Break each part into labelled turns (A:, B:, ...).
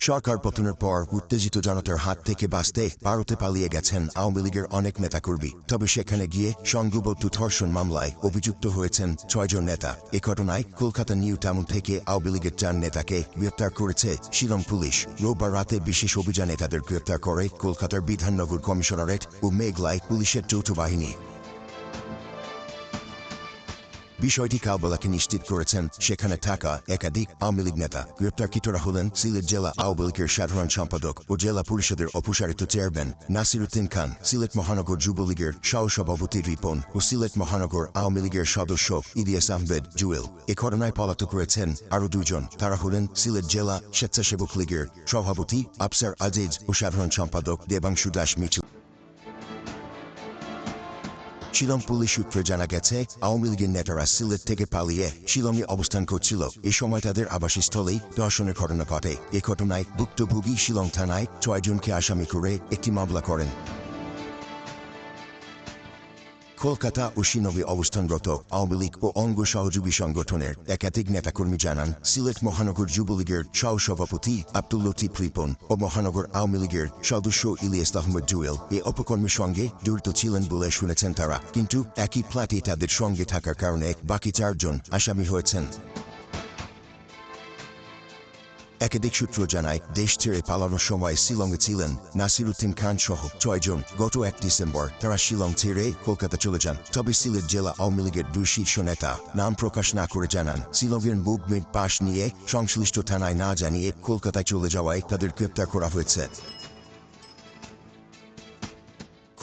A: সরকার পতনের পর উত্তেজিত জনতার হাত থেকে বাঁচতে ভারতে পালিয়ে গেছেন আওয়ামী লীগের অনেক নেতাকর্মী। তবে সেখানে গিয়ে সংঘবদ্ধ ধর্ষণ মামলায় অভিযুক্ত হয়েছেন ছয়জন নেতা। এ ঘটনায় কলকাতা নিউ টাউন থেকে আওয়ামী লীগের চার নেতাকে গ্রেপ্তার করেছে শিলং পুলিশ। রোববার রাতে বিশেষ অভিযানে তাদের গ্রেপ্তার করে কলকাতার বিধাননগর কমিশনারেট ও মেঘলায় পুলিশের যৌথ বাহিনী। বিষয়টি কালবেলাকে নিশ্চিত করেছেন। সেখানে থাকা একাধিক আওয়ামী লীগ নেতা গ্রেপ্তারকৃতরা হলেন। সিলেট জেলা আওয়ামী লীগের সাধারণ সম্পাদক ও জেলা পরিষদের অপসারিত চেয়ারম্যান নাসির উদ্দিন খান, সিলেট মহানগর যুবলীগের সহসভাপতি রিপন ও সিলেট মহানগর আওয়ামী লীগের সদস্য ইলিয়াস আহমেদ জুয়েল। এ ঘটনায় পলাতক রয়েছেন আরও দুজন। তারা হলেন সিলেট জেলা স্বেচ্ছাসেবক লীগের সভাপতি আফসার আজিজ ও সাধারণ সম্পাদক দেবাংশু দাস মিছিল শিলং পুলিশ সূত্রে জানা গেছে, আওয়ামী লীগের নেতারা সিলেট থেকে পালিয়ে শিলংয়ে অবস্থান করছিল। এ সময় তাদের আবাসস্থলেই ধর্ষণের ঘটনা ঘটে। এ ঘটনায় ভুক্তভোগী শিলং থানায় ছয়জনকে আসামি করে একটি মামলা করেন। কলকাতা ও শিনবে অবস্থানরত আওয়ামী লীগ ও অঙ্গ সহযোগী সংগঠনের একাধিক নেতাকর্মী জানান, সিলেট মহানগর যুবলীগের সহ সভাপতি আব্দুল লতিফ রিপন ও মহানগর আওয়ামী লীগের সদস্য ইলিয়াস আহমদ জুয়েল এই অপকর্মের সঙ্গে জড়িত ছিলেন বলে শুনেছেন তারা। কিন্তু একই ফ্ল্যাটে তাদের সঙ্গে থাকার কারণে বাকি চারজন আসামি হয়েছেন। একাধিক সূত্র জানায়, দেশ ছেড়ে পালানোর সময় শিলংয়ে ছিলেন নাসিরুদ্দিন খান সহ ছয়জন। গত এক ডিসেম্বর তারা শিলং ছেড়ে কলকাতা চলে যান। তবে সিলেট জেলা আওয়ামী লীগের দুই শীর্ষ নেতা নাম প্রকাশ না করে জানান। শিলংয়ের মুভমেন্ট পাশ নিয়ে সংশ্লিষ্ট থানায় না জানিয়ে কলকাতায় চলে যাওয়ায় তাদের গ্রেপ্তার করা হয়েছে।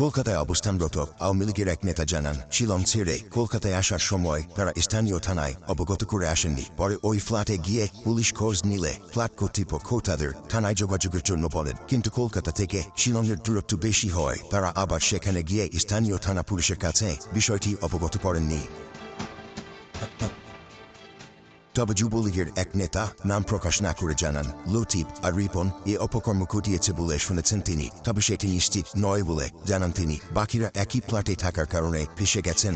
A: কলকাতায় অবস্থানরত আওয়ামী লীগের এক নেতা জানান, শিলং ছেড়ে কলকাতায় আসার সময় তারা স্থানীয় থানায় অবগত করে আসেননি। পরে ওই ফ্ল্যাটে গিয়ে পুলিশ খোঁজ নিলে ফ্ল্যাট কর্তৃপক্ষ তাদের থানায় যোগাযোগের জন্য বলেন, কিন্তু কলকাতা থেকে শিলংয়ের দূরত্ব বেশি হয়। তারা আবার সেখানে গিয়ে স্থানীয় থানা পুলিশের কাছে বিষয়টি অবগত করেননি। তবে যুবলীগের এক নেতা নাম প্রকাশ না করে জানান। লতিফ আর রিপন এ অপকর্ম ঘটিয়েছে বলে শুনেছেন তিনি। তবে সেটি নিশ্চিত নয় বলে জানান তিনি। বাকিরা একই প্লাটে থাকার কারণে ফেসে গেছেন।